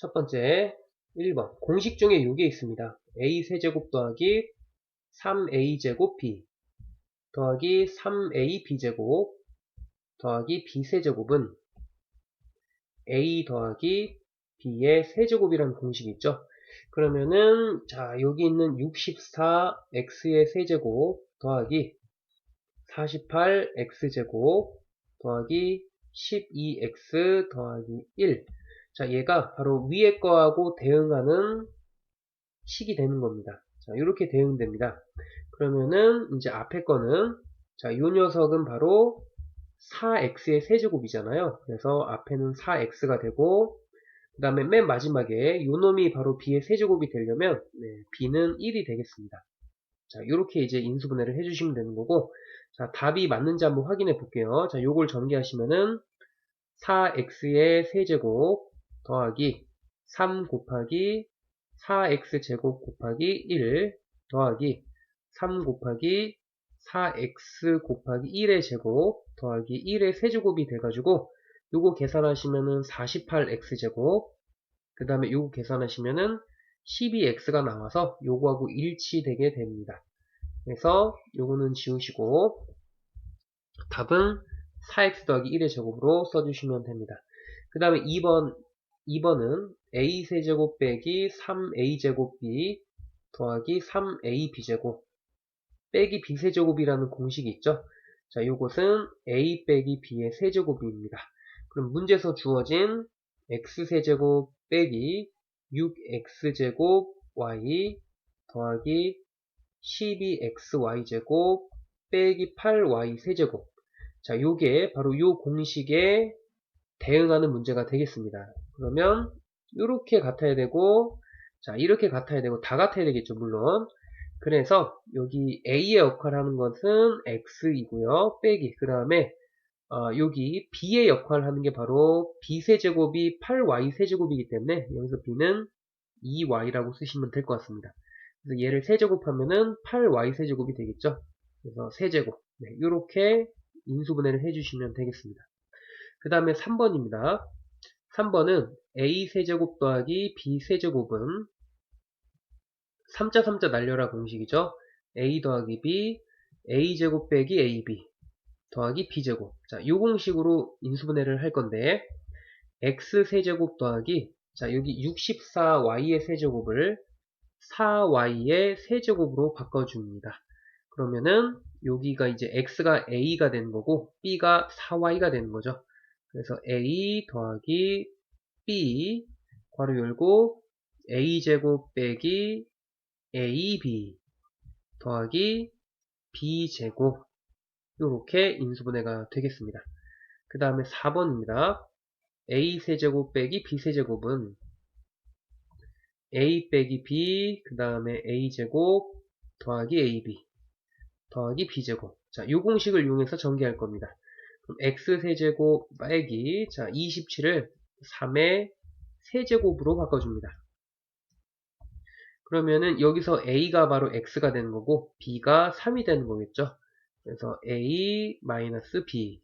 첫 번째 1번 공식 중에 이게 있습니다. a 세제곱 더하기 3a제곱 b 더하기 3a b제곱 더하기 b 세제곱은 a 더하기 b의 세제곱이라는 공식이 있죠. 그러면은 자 여기 있는 64x의 세제곱 더하기 48x제곱 더하기 12x 더하기 1. 자, 얘가 바로 위에 거하고 대응하는 식이 되는 겁니다. 자, 이렇게 대응됩니다. 그러면은 이제 앞에 거는 자, 요 녀석은 바로 4x의 세제곱이잖아요. 그래서 앞에는 4x가 되고 그 다음에 맨 마지막에 요 놈이 바로 b의 세제곱이 되려면 네, b는 1이 되겠습니다. 자, 이렇게 이제 인수분해를 해주시면 되는 거고 자, 답이 맞는지 한번 확인해 볼게요. 자, 요걸 전개하시면은 4x의 세제곱 더하기 3 곱하기 4x제곱 곱하기 1 더하기 3 곱하기 4x 곱하기 1의 제곱 더하기 1의 세제곱이 돼가지고 요거 계산하시면은 48x제곱 그 다음에 요거 계산하시면은 12x가 나와서 요거하고 일치되게 됩니다. 그래서 요거는 지우시고 답은 4x 더하기 1의 제곱으로 써주시면 됩니다. 그 다음에 2번, 2번은 a 세제곱 빼기 3a제곱 b 더하기 3a b제곱 빼기 b 세제곱이라는 공식이 있죠. 자, 요것은 a 빼기 b의 세제곱입니다. 그럼 문제에서 주어진 x 세제곱 빼기 6x제곱 y 더하기 12xy제곱 빼기 8y 세제곱 자 요게 바로 요 공식에 대응하는 문제가 되겠습니다. 그러면 이렇게 같아야 되고 자 이렇게 같아야 되고 다 같아야 되겠죠 물론 그래서 여기 a의 역할을 하는 것은 x이고요 빼기 그 다음에 어, 여기 b의 역할을 하는 게 바로 b 세제곱이 8y 세제곱이기 때문에 여기서 b는 2y라고 쓰시면 될 것 같습니다. 그래서 얘를 세제곱하면은 8y 세제곱이 되겠죠. 그래서 세제곱 네, 이렇게 인수분해를 해주시면 되겠습니다. 그 다음에 3번입니다. 3번은 a 세제곱 더하기 b 세제곱은 3자 3자 날려라 공식이죠. a 더하기 b a제곱 빼기 ab 더하기 b제곱 자, 이 공식으로 인수분해를 할 건데 x 세제곱 더하기 자, 여기 64y의 세제곱을 4y의 세제곱으로 바꿔줍니다. 그러면은 여기가 이제 x가 a가 되는 거고 b가 4y가 되는 거죠. 그래서 a 더하기 b 괄호 열고 a제곱 빼기 ab 더하기 b제곱 이렇게 인수분해가 되겠습니다. 그 다음에 4번입니다. a 세제곱 빼기 b 세제곱은 a 빼기 b 그 다음에 a제곱 더하기 ab 더하기 b제곱 자, 이 공식을 이용해서 전개할 겁니다. 그럼 x 세제곱 빼기 자 27을 3의 세제곱으로 바꿔줍니다. 그러면은 여기서 a가 바로 x가 되는 거고 b가 3이 되는 거겠죠. 그래서 a-b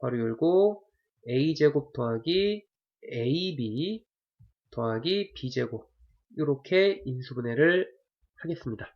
괄호 열고 a제곱 더하기 ab 더하기 b제곱 이렇게 인수분해를 하겠습니다.